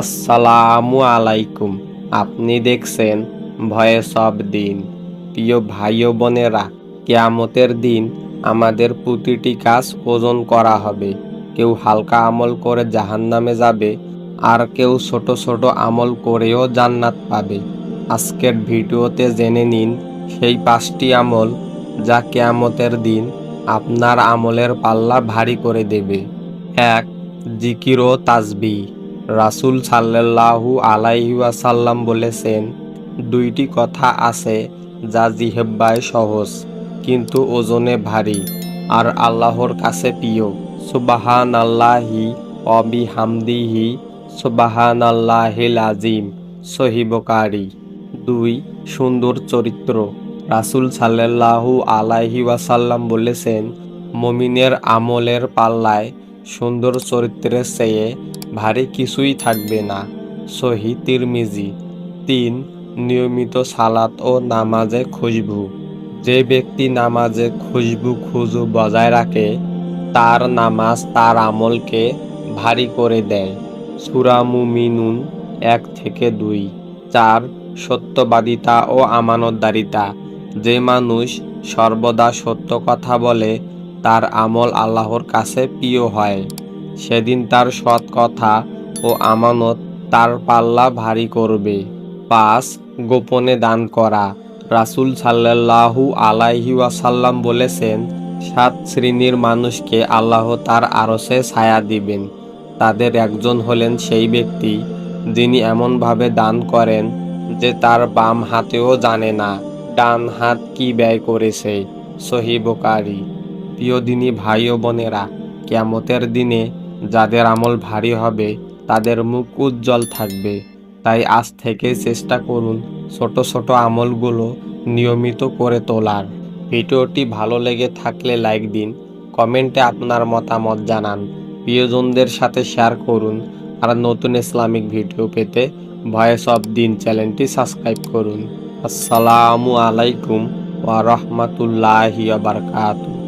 আসসালামু আলাইকুম। আপনি দেখছেন ভয়ে সব দিন। প্রিয় ভাই বোনেরা, কেয়ামতের দিন আমাদের প্রতিটি কাজ ওজন করা হবে। কেউ হালকা আমল করে জাহান্নামে যাবে, আর কেউ ছোট ছোট আমল করেও জান্নাত পাবে। আজকের ভিডিওতে জেনে নিন সেই পাঁচটি আমল যা কেয়ামতের দিন আপনার আমলের পাল্লা ভারী করে দেবে। এক, জিকির ও তাজবি। রাসূল সাল্লাল্লাহু আলাইহি ওয়াসাল্লাম বলেছেন, দুইটি কথা আছে যা জিহেব্বায় সহজ, কিন্তু ওজনে ভারী আর আল্লাহর কাছে প্রিয়। সুবাহান আল্লাহি অবি হামদিহি সুবাহান আল্লাহিল আজিম সহিবকারী দুই, সুন্দর চরিত্র। রাসূল সাল্লাল্লাহু আলাইহি ওয়াসাল্লাম বলেছেন, মমিনের আমলের পাল্লায় সুন্দর চরিত্রের চেয়ে ভারী কিছুই থাকবে না। সহি তিরমিজি। তিন, নিয়মিত সালাত ও নামাজে খুশবু। যে ব্যক্তি নামাজে খুশবু খুজু বজায় রাখে, তার নামাজ তার আমলকে ভারী করে দেয়। সুরা মুমিনুন এক থেকে দুই। চার, সত্যবাদিতা ও আমানতদারিতা। যে মানুষ সর্বদা সত্য কথা বলে, তার আমল আল্লাহর কাছে প্রিয় হয়। সেদিন তার সৎ কথা ও আমানত তার পাল্লা ভারী করবে। পাঁচ, গোপনে দান করা। রাসূল সাল্লাল্লাহু আলাইহি ওয়াসাল্লাম বলেছেন, সাত শ্রেণির মানুষকে আল্লাহ তার আরশে ছায়া দিবেন। তাদের একজন হলেন সেই ব্যক্তি যিনি এমনভাবে দান করেন যে তার বাম হাতেও জানে না, ডান হাত কি ব্যয় করেছে। সহি বোকারি। প্রিয় দিনী ভাই ও বোনেরা কেমতের দিনে যাদের আমল ভারী হবে, তাদের মুখ উজ্জ্বল থাকবে। তাই আজ থেকে চেষ্টা করুন ছোট ছোট আমলগুলো নিয়মিত করে তোলার। ভিডিওটি ভালো লেগে থাকলে লাইক দিন, কমেন্টে আপনার মতামত জানান, প্রিয়জনদের সাথে শেয়ার করুন, আর নতুন ইসলামিক ভিডিও পেতে ভয়েস অব দিন চ্যানেলটি সাবস্ক্রাইব করুন। আসসালামু আলাইকুম ওয়া বারাকাতুহু।